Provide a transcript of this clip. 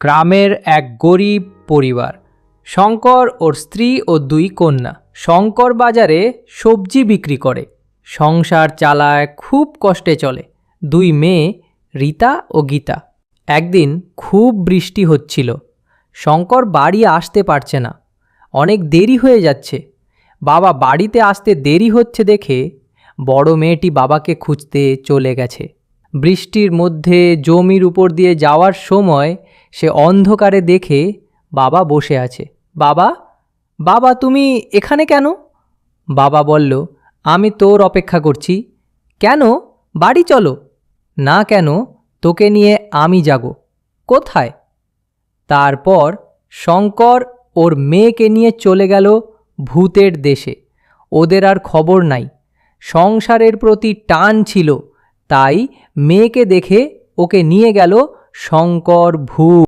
গ্রামের এক গরিব পরিবার। শঙ্কর ওর স্ত্রী ও দুই কন্যা। শঙ্কর বাজারে সবজি বিক্রি করে। সংসার চালায় খুব কষ্টে চলে। দুই মেয়ে, রীতা ও গীতা। একদিন খুব বৃষ্টি হচ্ছিল। শঙ্কর বাড়ি আসতে পারছে না। অনেক দেরি হয়ে যাচ্ছে। বাবা বাড়িতে আসতে দেরি হচ্ছে দেখে বড় মেয়েটি বাবাকে খুঁজতে চলে গেছে। বৃষ্টির মধ্যে জমির উপর দিয়ে যাওয়ার সময় সে অন্ধকারে দেখে বাবা বসে আছে। বাবা? বাবা, তুমি এখানে কেন? বাবা বলল, আমি তোর অপেক্ষা করছি। কেন? বাড়ি চলো। না কেন, তোকে নিয়ে আমি যাগো কোথায়? তারপর শঙ্কর ওর মেয়েকে নিয়ে চলে গেল ভূতের দেশে। ওদের আর খবর নাই। সংসারের প্রতি টান ছিল, তাই মেয়েকে দেখে ওকে নিয়ে গেল শঙ্কর ভূত।